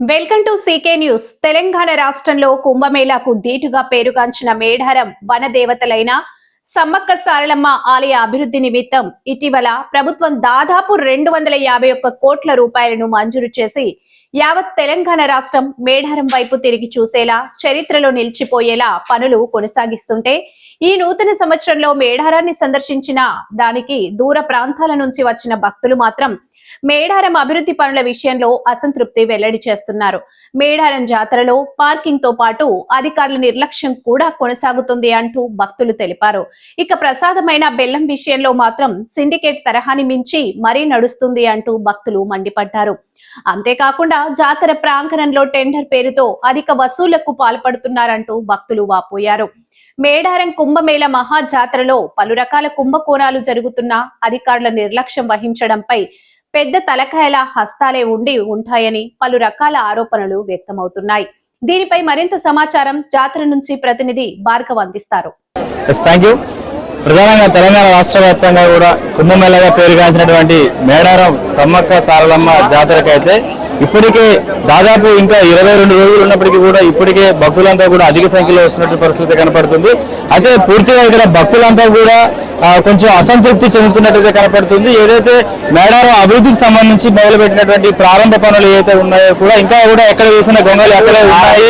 Welcome to CK news. Telangana రాష్ట్రంలో కుంభమేళాకు ధీటుగా పేరుగాంచిన మేడారం వనదేవతలైన సమ్మక్క సారలమ్మ ఆలయ అభివృద్ధి నిమిత్తం ఇటీవల ప్రభుత్వం దాదాపు రెండు వందల యాభై ఒక్క కోట్ల రూపాయలను మంజూరు చేసి యావత్ తెలంగాణ రాష్ట్రం మేడారం వైపు తిరిగి చూసేలా చరిత్రలో నిలిచిపోయేలా పనులు కొనసాగిస్తుంటే ఈ నూతన సంవత్సరంలో మేడారాన్ని సందర్శించిన దానికి దూర ప్రాంతాల నుంచి వచ్చిన భక్తులు మాత్రం మేడారం అభివృద్ధి పనుల విషయంలో అసంతృప్తి వెల్లడి చేస్తున్నారు. మేడారం జాతరలో పార్కింగ్తో పాటు అధికారుల నిర్లక్ష్యం కూడా కొనసాగుతుంది అంటూ భక్తులు తెలిపారు. ఇక ప్రసాదమైన బెల్లం విషయంలో మాత్రం సిండికేట్ తరహాని మించి మరీ నడుస్తుంది అంటూ భక్తులు మండిపడ్డారు. అంతేకాకుండా జాతర ప్రాంగణంలో టెండర్ పేరుతో అధిక వసూళ్ళకు పాల్పడుతున్నారంటూ భక్తులు వాపోయారు. మేడారం కుంభమేళ మహా జాతరలో పలు రకాల కుంభకోణాలు జరుగుతున్నా అధికారుల నిర్లక్ష్యం వహించడంపై పెద్ద తలకాయల హస్తాలే ఉండి ఉంటాయని పలు రకాల ఆరోపణలు వ్యక్తమవుతున్నాయి. దీనిపై మరింత సమాచారం జాతర నుంచి ప్రతినిధి భార్గవ్ అందిస్తారు. థ్యాంక్ యూ ప్రధానంగా తెలంగాణ రాష్ట్ర వ్యాప్తంగా కూడా కుంభమేళగా పేరుగాంచినటువంటి మేడారం సమ్మక్క సారలమ్మ జాతరకైతే ఇప్పటికే దాదాపు ఇంకా ఇరవై రెండు రోజులు ఉన్నప్పటికీ కూడా ఇప్పటికే భక్తులంతా కూడా అధిక సంఖ్యలో వస్తున్నట్టు పరిస్థితి కనపడుతుంది. అయితే పూర్తిగా ఇక్కడ భక్తులంతా కూడా కొంచెం అసంతృప్తి చెందుతున్నట్టయితే కనపడుతుంది. ఏదైతే మేడారం అభివృద్ధికి సంబంధించి మొదలుపెట్టినటువంటి ప్రారంభ పనులు ఏవైతే ఉన్నాయో కూడా ఇంకా కూడా ఎక్కడ వేసిన గొంగలు అక్కడే ఉన్నాయి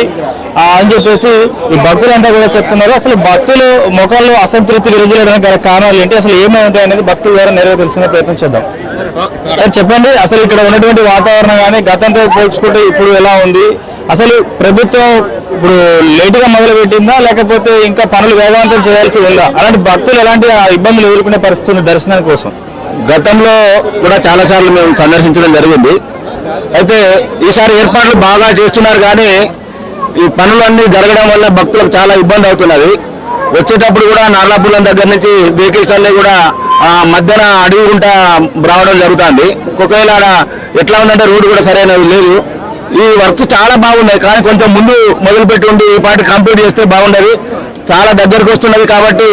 అని చెప్పేసి ఈ భక్తులంతా కూడా చెప్తున్నారు. అసలు భక్తులు ముఖాల్లో అసంతృప్తి విరజలేడానికి గల కారణాలు ఏంటి? అసలు ఏమై ఉంటాయి అనేది భక్తుల ద్వారా నేరుగా తెలుసుకునే ప్రయత్నం చేద్దాం. సార్ చెప్పండి. అసలు ఇక్కడ ఉన్నటువంటి వాతావరణం కానీ గతంతో పోల్చుకుంటే ఇప్పుడు ఎలా ఉంది? అసలు ప్రభుత్వం ఇప్పుడు లేటుగా మొదలు పెట్టిందా లేకపోతే ఇంకా పనులు వేగవంతం చేయాల్సి ఉందా? అలాంటి భక్తులు ఎలాంటి ఇబ్బందులు ఎదుర్కొనే పరిస్థితులు దర్శనం కోసం? గతంలో కూడా చాలా సార్లు మేము సందర్శించడం జరిగింది. అయితే ఈసారి ఏర్పాట్లు బాగా చేస్తున్నారు కానీ ఈ పనులన్నీ జరగడం వల్ల భక్తులకు చాలా ఇబ్బంది అవుతున్నది. వచ్చేటప్పుడు కూడా నార్లాపురం దగ్గర నుంచి వెహికల్స్ అన్ని కూడా ఆ, మధ్యన అడుగుకుంటా రావడం జరుగుతుంది. ఒకవేళ ఎట్లా ఉందంటే రోడ్డు కూడా సరైనది లేదు. ఈ వర్క్ చాలా బాగున్నాయి. కానీ కొంచెం ముందు మొదలుపెట్టి ఈ పాటి కంప్లీట్ చేస్తే బాగుండేది. చాలా దగ్గరకు వస్తున్నది కాబట్టి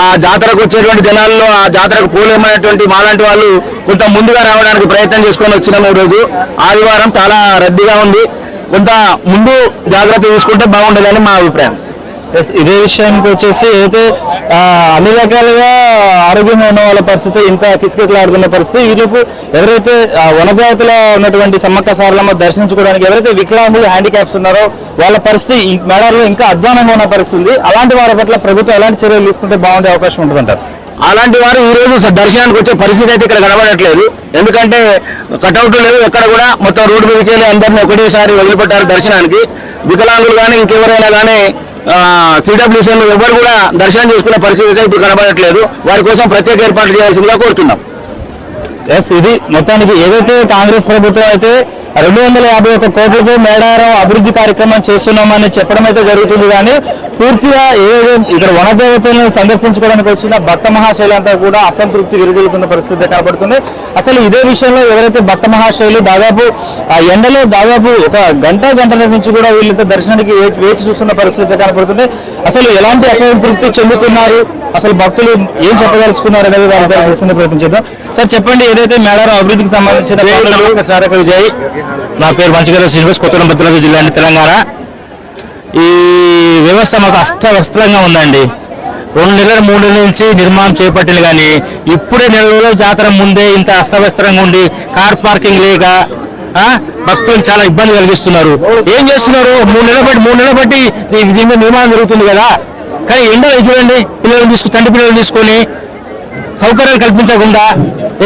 ఆ జాతరకు వచ్చేటువంటి జనాల్లో ఆ జాతరకు పోలేమనేటువంటి మాలాంటి వాళ్ళు కొంత ముందుగా రావడానికి ప్రయత్నం చేసుకొని వచ్చినాము ఈ రోజు ఆదివారం చాలా రద్దీగా ఉంది. కొంత ముందు జాగ్రత్త తీసుకుంటే బాగుండదని మా అభిప్రాయం. ఎస్, ఇదే విషయానికి వచ్చేసి అయితే అన్ని రకాలుగా ఆరోగ్యంగా ఉన్న వాళ్ళ పరిస్థితి ఇంత కిసకిసలాడుతున్న పరిస్థితి ఈలోపు ఎవరైతే వనజాతుల ఉన్నటువంటి సమ్మక్క సారలమ్మ దర్శించుకోవడానికి ఎవరైతే వికలాంగులు హ్యాండిక్యాప్స్ ఉన్నారో వాళ్ళ పరిస్థితి ఈ ఇంకా అధ్వానంగా ఉన్న పరిస్థితి ఉంది. అలాంటి వారి పట్ల ప్రభుత్వం ఎలాంటి చర్యలు తీసుకుంటే బాగుండే అవకాశం ఉంటుందంటారు? అలాంటి వారు ఈ రోజు దర్శనానికి వచ్చే పరిస్థితి అయితే ఇక్కడ కనబడట్లేదు. ఎందుకంటే కటౌట్ లేవు ఎక్కడ కూడా మొత్తం రోడ్డు మీదకి వెళ్ళి అందరినీ ఒకటేసారి వదిలిపెట్టారు దర్శనానికి. వికలాంగులు కానీ ఇంకెవరైనా కానీ సిడబ్ల్యూసీఎన్ ఎవరు కూడా దర్శనం చేసుకునే పరిస్థితి అయితే ఇప్పుడు కనబడట్లేదు. వారి కోసం ప్రత్యేక ఏర్పాట్లు చేయాల్సిందిగా కోరుతున్నాం. ఎస్ ఇది మొత్తానికి ఏదైతే కాంగ్రెస్ ప్రభుత్వం అయితే రెండు వందల యాభై ఒక్క కోట్లతో మేడారం అభివృద్ధి కార్యక్రమం చేస్తున్నామని చెప్పడం అయితే జరుగుతుంది కానీ పూర్తిగా ఏదైతే ఇక్కడ వనదేవతలను సందర్శించుకోవడానికి వచ్చిన భక్త మహాశైలంతా కూడా అసంతృప్తి విరజల్లుతున్న పరిస్థితి కనబడుతుంది. అసలు ఇదే విషయంలో ఎవరైతే భక్త మహాశైలు దాదాపు ఆ ఎండలో దాదాపు ఒక గంట గంటల నుంచి కూడా వీళ్ళతో దర్శనానికి వేచి చూస్తున్న పరిస్థితి కనబడుతుంది. అసలు ఎలాంటి అసంతృప్తి చెందుతున్నారు? అసలు భక్తులు ఏం చెప్పదలుచుకున్నారు అనేది వాళ్ళతో తెలుసుకునే ప్రయత్నం చేద్దాం. సార్ చెప్పండి ఏదైతే మేడారం అభివృద్ధికి సంబంధించిన సారక విజయ్ నా పేరు మంచిగారు శ్రీనివాస్ భద్రాద్రి జిల్లా తెలంగాణ. ఈ వ్యవస్థ మాకు అస్తవ్యస్తంగా ఉందండి. రెండు నెలల మూడు నెలల నుంచి నిర్మాణం చేపట్టింది కానీ ఇప్పుడే నెల రోజుల జాతర ముందే ఇంత అస్తవ్యస్తంగా ఉండి కార్ పార్కింగ్ లేక భక్తులు చాలా ఇబ్బంది కలిగిస్తున్నారు. ఏం చేస్తున్నారు? మూడు నెలలు బట్టి మూడు నెలల బట్టి దీని మీద నిర్మాణం జరుగుతుంది కదా. కానీ ఎండలు చూడండి పిల్లలు తీసుకు తండ్రి పిల్లలు తీసుకొని సౌకర్యాలు కల్పించకుండా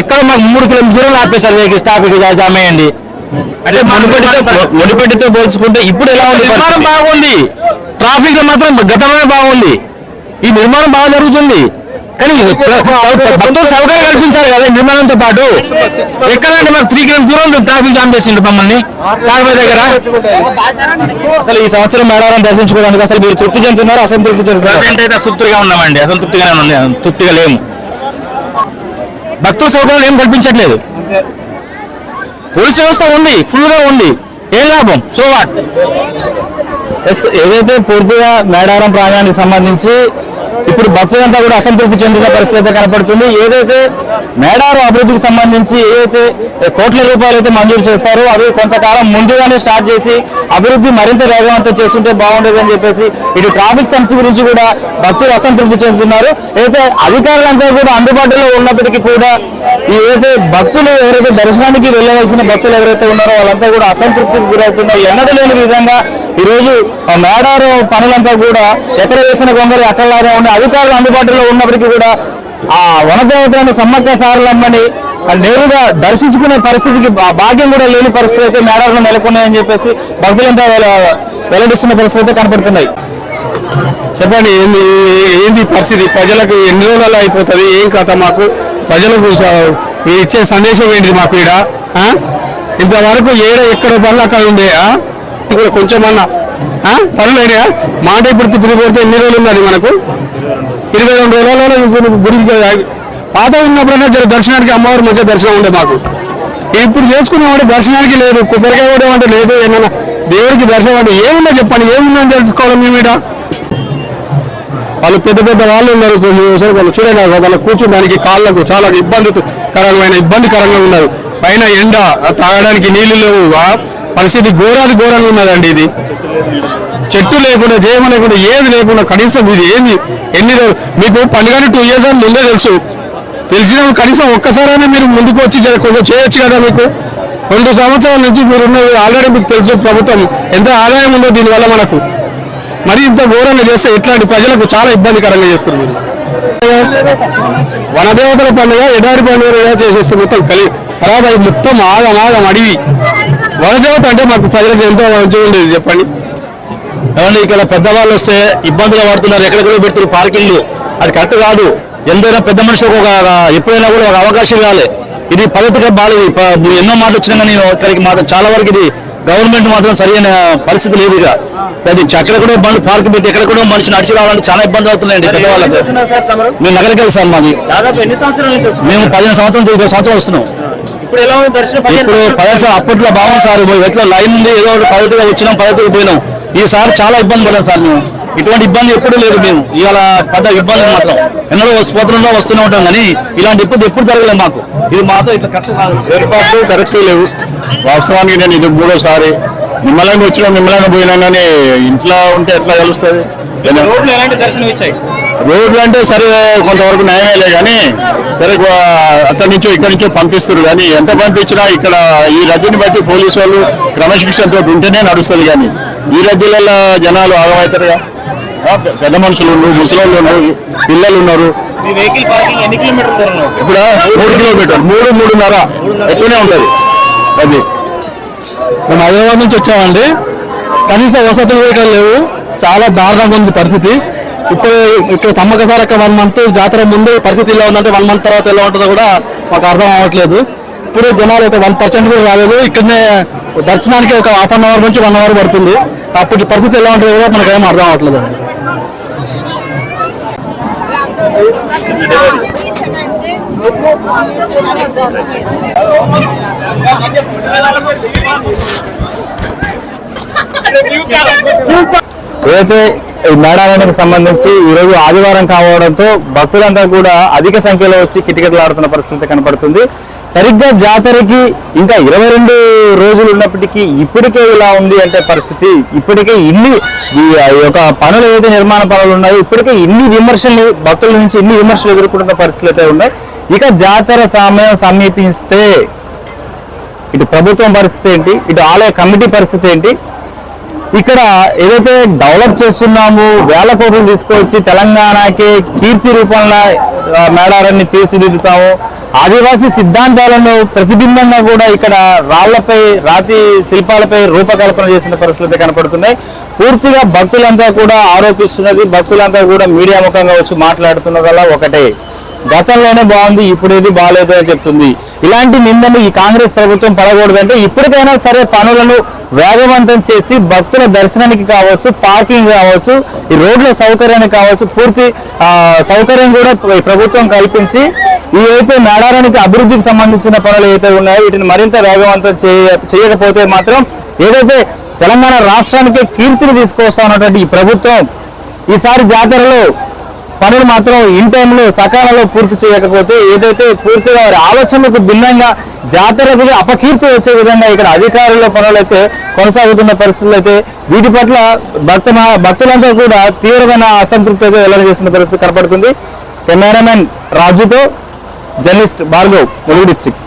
ఎక్కడ మాకు మూడు కిలోమీటర్ దూరం ఆపేశారు వెహికల్ స్టాప్ జామ్ అయ్యండి అంటే మునుపటితో మునుపటితో పోల్చుకుంటే ఇప్పుడు ఎలా ఉంది బాగుంది. ట్రాఫిక్ మాత్రం గతంలోనే బాగుంది ఈ నిర్మాణం బాగా జరుగుతుంది కానీ భక్తులు సౌకర్యం కల్పించాలి కదా నిర్మాణంతో పాటు ఎక్కడంటే మాకు త్రీ కిలోమీటర్ దూరం ట్రాఫిక్ జామ్ చేసిండు మమ్మల్ని కాల్వే దగ్గర అసలు ఈ సంవత్సరం మేడారం దర్శించుకోవడానికి అసలు మీరు తృప్తి చెందుతున్నారు అసంతృప్తి చెందుతున్నారు అయితే అసంతృప్తిగా ఉన్నామండి అసంతృప్తిగానే ఉంది తృప్తిగా లేము భక్తుల సౌకర్యాలు ఏం కల్పించట్లేదు పోలీస్ వ్యవస్థ ఉంది ఫుల్గా ఉంది ఏం లాభం? సో వాట్ ఎస్ ఏదైతే పూర్తిగా మేడారం ప్రాంతానికి సంబంధించి ఇప్పుడు భక్తులంతా కూడా అసంతృప్తి చెందిన పరిస్థితి అయితే కనపడుతుంది. ఏదైతే మేడారం అభివృద్ధికి సంబంధించి ఏదైతే కోట్ల రూపాయలు అయితే మంజూరు చేశారో అవి కొంతకాలం ముందుగానే స్టార్ట్ చేసి అభివృద్ధి మరింత వేగవంతం చేస్తుంటే బాగుండేది అని చెప్పేసి ఇటు ట్రాఫిక్ సమస్య గురించి కూడా భక్తులు అసంతృప్తి చెందుతున్నారు. అయితే అధికారులంతా కూడా అందుబాటులో ఉన్నప్పటికీ కూడా ఏదైతే భక్తులు ఎవరైతే దర్శనానికి వెళ్ళవలసిన భక్తులు ఎవరైతే ఉన్నారో వాళ్ళంతా కూడా అసంతృప్తికి గురవుతున్నారు. ఎన్నడూ లేని విధంగా ఈ రోజు మేడారం పనులంతా కూడా ఎక్కడ వేసిన గొంగలి అక్కడ ఉన్న అధికారులు అందుబాటులో ఉన్నప్పటికీ కూడా ఆ వనదేవతలను సమ్మక్క సారలమ్మని నేరుగా దర్శించుకునే పరిస్థితికి భా- భాగ్యం కూడా లేని పరిస్థితి అయితే మేడారంలో నెలకొన్నాయని చెప్పేసి భక్తులంతా వెల్లడిస్తున్న పరిస్థితి అయితే కనపడుతున్నాయి. చెప్పండి ఏంది ఏంది పరిస్థితి? ప్రజలకు ఎన్ని రోజులు అయిపోతుంది? ఏం కథ మాకు? ప్రజలకు ఇచ్చే సందేశం ఏంటి మాకు ఈడ? ఇంతవరకు ఏడ ఎక్కడ పనులు అక్కడ ఉండే? ఆ? ఇప్పుడు కొంచెం పనులు అయినా మాట ఇప్పుడు తిప్పి ఎన్ని రోజులు ఉన్నది మనకు? ఇరవై రెండు రోజులలో గుడికి పాత ఉన్నప్పుడైనా జర దర్శనానికి అమ్మవారు మంచి దర్శనం ఉండే మాకు. ఇప్పుడు చేసుకున్నామంటే దర్శనానికి లేదు కొబ్బరికాయ కూడా అంటే లేదు ఏమన్నా దేవుడికి దర్శనం అంటే ఏముందో చెప్పండి ఏముందని తెలుసుకోవాలి మేము ఈడ వాళ్ళు పెద్ద పెద్ద వాళ్ళు ఉన్నారు కొన్ని ఒకసారి వాళ్ళు చూడండి వాళ్ళు కూర్చోడానికి కాళ్ళకు చాలా ఇబ్బందికరమైన ఇబ్బందికరంగా ఉన్నారు. పైన ఎండ తాగడానికి నీళ్ళు లేవు పరిస్థితి ఘోరాది ఘోరంగా ఉన్నదండి ఇది. చెట్టు లేకుండా జయమ లేకుండా ఏది లేకుండా కనీసం ఇది ఏది? ఎన్ని రోజులు? మీకు పండుగని టూ ఇయర్స్ అని ముందే తెలుసు. తెలిసిన కనీసం ఒక్కసారైనా మీరు ముందుకు వచ్చి కొంచెం చేయొచ్చు కదా మీకు? రెండు సంవత్సరాల నుంచి మీరు ఆల్రెడీ మీకు తెలుసు ప్రభుత్వం. ఎంత ఆదాయం ఉందో దీనివల్ల మనకు. మరి ఇంత ఘోరంగా చేస్తే ఇట్లాంటి ప్రజలకు చాలా ఇబ్బందికరంగా చేస్తారు మీరు. వనదేవతల పండుగ ఎడారి పండుగ ఎలా చేసేస్తే మొత్తం కలిగి అయి మొత్తం ఆగం ఆగం అడివి. వనదేవత అంటే మాకు ప్రజలకు ఎంతో మంచిగా ఉండేది చెప్పండి. ఏమండి ఇక్కడ పెద్దవాళ్ళు వస్తే ఇబ్బందులు పడుతున్నారు ఎక్కడెక్కడ పెడుతున్నారు పార్కింగ్లు. అది కరెక్ట్ కాదు. ఎంతైనా పెద్ద మనిషికి ఒక ఎప్పుడైనా కూడా ఒక అవకాశం ఇవ్వాలి ఇది పద్ధతిగా బాగాలేదు ప- ఎన్నో మాటలు వచ్చినా కానీ ఇక్కడికి మాత్రం చాలా వరకు ఇది గవర్నమెంట్ మాత్రం సరైన పరిస్థితి లేదు ఇక. అది ఎక్కడెక్కడో బండ్లు పార్క్ పెట్టి ఎక్కడెక్కడో మనిషి నడిచి రావాలంటే చాలా ఇబ్బంది అవుతున్నాయండి పెద్దవాళ్ళకి. మేము నగరికి వెళ్తాం మాది. సంవత్సరాల మేము పదిహేను సంవత్సరం ఇరవై సంవత్సరం వస్తున్నాం. ఇప్పుడు ఎలా ఉంది దర్శనం? ఇప్పుడు అప్పట్లో బాగుంది సార్. ఎట్లా లైన్ ఉంది ఏదో ఒకటి పద్ధతిగా వచ్చినాం పద్ధతిగా పోయినాం. ఈసారి చాలా ఇబ్బంది పడాం సార్ మేము. ఇటువంటి ఇబ్బంది ఎప్పుడు లేదు మేము. ఇవాళ పడ్డ ఇబ్బంది మాత్రం. ఎన్నడో స్వతంత్రంలో వస్తూనే ఉంటాం కానీ ఇలాంటి ఇబ్బంది ఎప్పుడు జరగలేదు మాకు. ఇది మాతో ఇట్లా కరెక్ట్ కాదు. ఏర్పాట్లు కరెక్ట్ లేవు. వాస్తవానికి నేను ఇది మూడోసారి. నిమ్మలంగా వచ్చినా నిమ్మలంగా పోయినా కానీ ఇంట్లో ఉంటే ఎట్లా కలుస్తుంది రోడ్లు ఎలాంటి దర్శనం ఇచ్చాయి? రోడ్లు అంటే సరే కొంతవరకు న్యాయమేలే కానీ సరే అక్కడి నుంచో ఇక్కడి నుంచో పంపిస్తారు కానీ ఎంత పంపించినా ఇక్కడ ఈ రద్దీని బట్టి పోలీసు వాళ్ళు క్రమశిక్షణతో ఉంటేనే నడుస్తుంది కానీ ఈ రద్దీలలో జనాలు ఆగమవుతారుగా పెద్ద మనుషులు ఉన్నారు ముసలోళ్ళు ఉన్నారు పిల్లలు ఉన్నారు? ఇప్పుడు? మూడు కిలోమీటర్. మూడు మూడున్నర. ఎక్కువనే ఉంటుంది? అది. మేము హైదరాబాద్ నుంచి వచ్చామండి. కనీస వసతులు కూడా లేవు. చాలా దారుణంగా ఉంది పరిస్థితి. ఇప్పుడు ఇక్కడ సమ్మక సారక్క వన్ మంత్ జాతర ముందు పరిస్థితి ఇలా ఉందంటే వన్ మంత్ తర్వాత ఎలా ఉంటుందో కూడా మాకు అర్థం అవ్వట్లేదు. ఇప్పుడు జనాలు ఒక వన్ పర్సెంట్ కూడా రాలేదు. ఇక్కడనే దర్శనానికి ఒక హాఫ్ అన్ అవర్ నుంచి వన్ అవర్ పడుతుంది. అప్పుడు పరిస్థితి ఎలా ఉంటుందో కూడా మనకు ఏం అర్థం అవ్వట్లేదు. ఏదైతే ఈ మేడారానికి సంబంధించి ఈరోజు ఆదివారం కావడంతో భక్తులంతా కూడా అధిక సంఖ్యలో వచ్చి కిటకిటలాడుతున్న పరిస్థితి కనపడుతుంది. సరిగ్గా జాతరకి ఇంకా ఇరవై రెండు రోజులు ఉన్నప్పటికీ ఇప్పటికే ఇలా ఉంది అంటే పరిస్థితి. ఇప్పటికే ఇన్ని ఈ యొక్క పనులు ఏదైతే నిర్మాణ పనులు ఉన్నాయో ఇప్పటికే ఇన్ని విమర్శలు భక్తుల నుంచి ఇన్ని విమర్శలు ఎదుర్కొంటున్న పరిస్థితులు అయితే ఉన్నాయి. ఇక జాతర సమయం సమీపిస్తే ఇటు ప్రభుత్వం పరిస్థితి ఏంటి? ఇటు ఆలయ కమిటీ పరిస్థితి ఏంటి? ఇక్కడ ఏదైతే డెవలప్ చేస్తున్నాము వేల కోట్లు తీసుకొచ్చి తెలంగాణకి కీర్తి రూపంలో మేడారాన్ని తీర్చిదిద్దుతాము. ఆదివాసీ సిద్ధాంతాలను ప్రతిబింబంగా కూడా ఇక్కడ రాళ్ళపై రాతి శిల్పాలపై రూపకల్పన చేసిన పరిస్థితులు కనపడుతున్నాయి. పూర్తిగా భక్తులంతా కూడా ఆరోపిస్తున్నది భక్తులంతా కూడా మీడియా ముఖంగా వచ్చి మాట్లాడుతున్నదల్లా ఒకటే. గతంలోనే బాగుంది ఇప్పుడు ఏది బాగాలేదు అని చెప్తుంది. ఇలాంటి నిందను ఈ కాంగ్రెస్ ప్రభుత్వం పడకూడదంటే ఇప్పటికైనా సరే పనులను వేగవంతం చేసి భక్తుల దర్శనానికి కావచ్చు పార్కింగ్ కావచ్చు ఈ రోడ్ల సౌకర్యానికి కావచ్చు పూర్తి సౌకర్యం కూడా ప్రభుత్వం కల్పించి ఈ అయితే మేడారానికి అభివృద్ధికి సంబంధించిన పనులు ఏవైతే ఉన్నాయో వీటిని మరింత వేగవంతం చేయ చేయకపోతే మాత్రం ఏదైతే తెలంగాణ రాష్ట్రానికి కీర్తిని తీసుకొస్తా ఉన్నటువంటి ఈ ప్రభుత్వం ఈసారి జాతరలో పనులు మాత్రం ఇన్ టైంలో సకాలంలో పూర్తి చేయకపోతే ఏదైతే పూర్తిగా వారి ఆలోచనకు భిన్నంగా జాతరకు అపకీర్తి వచ్చే విధంగా ఇక్కడ అధికారుల పనులు అయితే కొనసాగుతున్న పరిస్థితులు అయితే వీటి పట్ల భక్త భక్తులంతా కూడా తీవ్రమైన అసంతృప్తి అయితే వెల్లడి చేస్తున్న పరిస్థితి కనపడుతుంది. కెమెరామెన్ రాజుతో జర్నలిస్ట్ భార్గవ్ ములుగు డిస్ట్రిక్ట్.